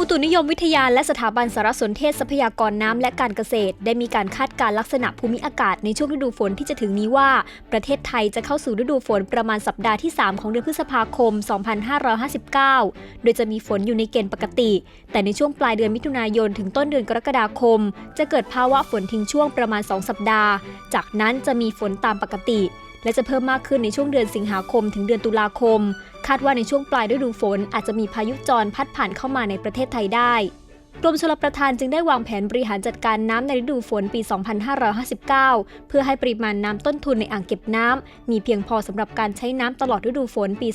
อุตุนิยมวิทยาและสถาบันสารสนเทศทรัพยากรน้ำและการเกษตร ได้มีการคาดการณ์ลักษณะภูมิอากาศในช่วงฤดูฝนที่จะถึงนี้ว่า ประเทศไทยจะเข้าสู่ฤดูฝนประมาณสัปดาห์ที่ 3 ของเดือนพฤษภาคม 2559 โดยจะมีฝนอยู่ในเกณฑ์ปกติ แต่ในช่วงปลายเดือนมิถุนายนถึงต้นเดือนกรกฎาคม จะเกิดภาวะฝนทิ้งช่วงประมาณ 2 สัปดาห์ จากนั้นจะมีฝนตามปกติ และจะเพิ่มมากขึ้นในช่วงเดือนสิงหาคมถึงเดือนตุลาคม คาดว่าในช่วงปลายฤดูฝนอาจจะมีพายุจรพัดผ่านเข้ามาในประเทศไทยได้กรมชลประทานจึงได้วางแผนบริหารจัดการน้ำในฤดูฝนปี 2559 เพื่อให้ปริมาณน้ำต้นทุนในอ่างเก็บน้ำ มีเพียงพอสำหรับการใช้น้ำตลอดฤดูฝนปี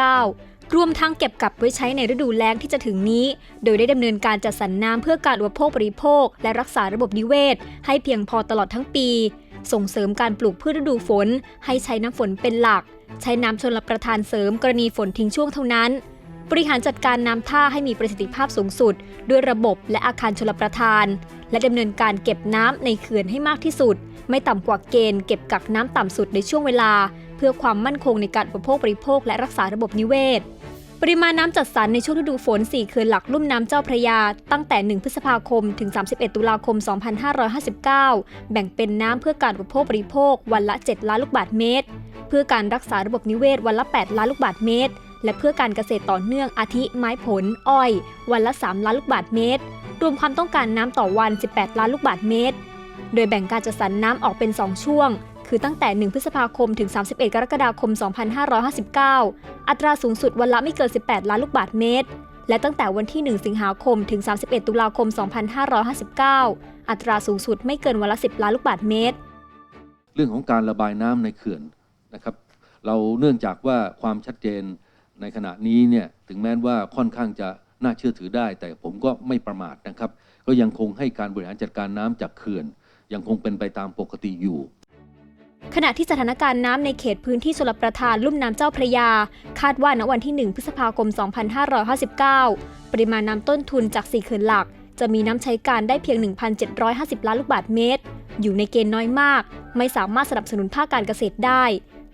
2559 รวมทั้งเก็บกักไว้ใช้ในฤดูแล้งที่จะถึงนี้ โดยได้ดำเนินการจัดสรรน้ำเพื่อการอุปโภคบริโภค และรักษาระบบนิเวศ ให้เพียงพอตลอดทั้งปี ส่งเสริมการปลูกพืชฤดูฝน ให้ใช้น้ำฝนเป็นหลัก ใช้น้ำชนลประทานเสริมกรณีฝนทิ้งช่วงเท่านั้น บริหารจัดการน้ำท่าให้มีประสิทธิภาพสูงสุด ด้วยระบบและอาคารชลประทาน และดำเนินการเก็บน้ำในเขื่อนให้มากที่สุด ไม่ต่ำกว่าเกณฑ์เก็บกักน้ำต่ำสุดในช่วงเวลา เพื่อความมั่นคงในการอุปโภคบริโภคและรักษาระบบนิเวศ ปริมาณน้ำจัดสรรในช่วงฤดูฝน 4 เขื่อนหลักลุ่มน้ำเจ้าพระยา ตั้งแต่ 1 พฤษภาคม ถึง 31 ตุลาคม 2559 แบ่งเป็นน้ำเพื่อการอุปโภคบริโภควันละ 7 ล้านลูกบาศก์เมตร เพื่อการรักษาระบบนิเวศวันละ 8 ล้านลูกบาศก์เมตร และเพื่อการเกษตรต่อเนื่องอาทิไม้ผล อ้อย วันละ 3 ล้านลูกบาศก์เมตร รวมความต้องการน้ำต่อวัน 18 ล้านลูกบาศก์เมตร โดยแบ่งการจัดสรรน้ำออกเป็น 2 ช่วง คือตั้งแต่ 1 พฤษภาคมถึง 31 กรกฎาคม 2559 อัตราสูงสุดวันละไม่เกิน 18 ล้านลูกบาศก์เมตร และตั้งแต่วันที่ 1 สิงหาคมถึง 31 ตุลาคม 2559 อัตราสูงสุดไม่เกินวันละ 10 ล้านลูกบาศก์เมตร เรื่องของการระบายน้ำในเขื่อนนะครับ เราเนื่องจากว่าความชัดเจนในขณะนี้เนี่ยถึงแม้ว่าค่อนข้างจะน่าเชื่อถือได้ แต่ผมก็ไม่ประมาทนะครับ ก็ยังคงให้การบริหารจัดการน้ำจากเขื่อน ยังคงเป็นไปตามปกติอยู่ ขณะที่สถานการณ์น้ำในเขตพื้นที่ชลประทานลุ่มน้ำเจ้าพระยา คาดว่าณวันที่ 1 พฤษภาคม 2559 ปริมาณน้ำต้นทุนจาก 4 เขื่อนหลัก จะมีน้ำใช้การได้เพียง 1,750 ล้านลูกบาศก์เมตร อยู่ในเกณฑ์น้อยมาก ไม่สามารถสนับสนุนภาคการเกษตรได้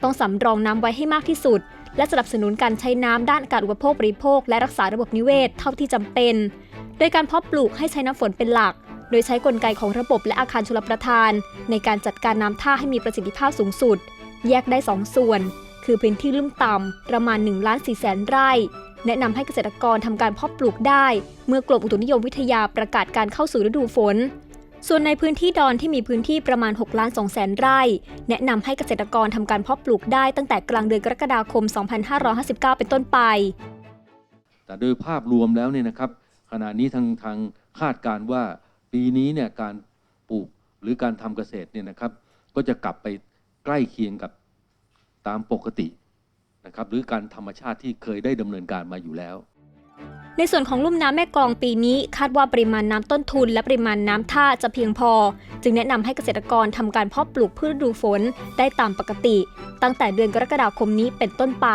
ต้องสำรองน้ำไว้ให้มากที่สุด และสนับสนุนการใช้น้ำด้านการอุปโภคบริโภค และรักษาระบบนิเวศเท่าที่จำเป็น โดยการเพาะปลูกให้ใช้น้ำฝนเป็นหลัก โดยใช้กลไกของระบบและอาคารชลประทาน ในการจัดการน้ำท่าให้มีประสิทธิภาพสูงสุด แยกได้ 2 ส่วน คือพื้นที่ลุ่มต่ำประมาณ1ล้าน4แสนไร่ แนะนำให้เกษตรกรทำการเพาะปลูกได้ เมื่อกรมอุตุนิยมวิทยาประกาศการเข้าสู่ฤดูฝนส่วนในพื้นที่ดอนที่มีพื้นที่ประมาณ6ล้าน2แสนไร่ แนะนำให้เกษตรกรทำการเพาะปลูกได้ตั้งแต่กลางเดือนกรกฎาคม 2559 เป็นต้นไป แต่โดยภาพรวมแล้วเนี่ยนะครับ ขณะนี้ทางทางคาดการว่า ปีนี้เนี่ยการปลูกหรือการทำเกษตรเนี่ยนะครับ ก็จะกลับไปใกล้เคียงกับตามปกตินะครับ หรือการธรรมชาติที่เคยได้ดำเนินการมาอยู่แล้ว ในส่วนของลุ่มน้ำแม่กองปีนี้ คาดว่าปริมาณน้ำต้นทุน และปริมาณน้ำท่าจะเพียงพอ จึงแนะนำให้เกษตรกรทำการเพาะปลูกพืชฤดูฝนได้ตามปกติ ตั้งแต่เดือนกรกฎาคมนี้เป็นต้นไป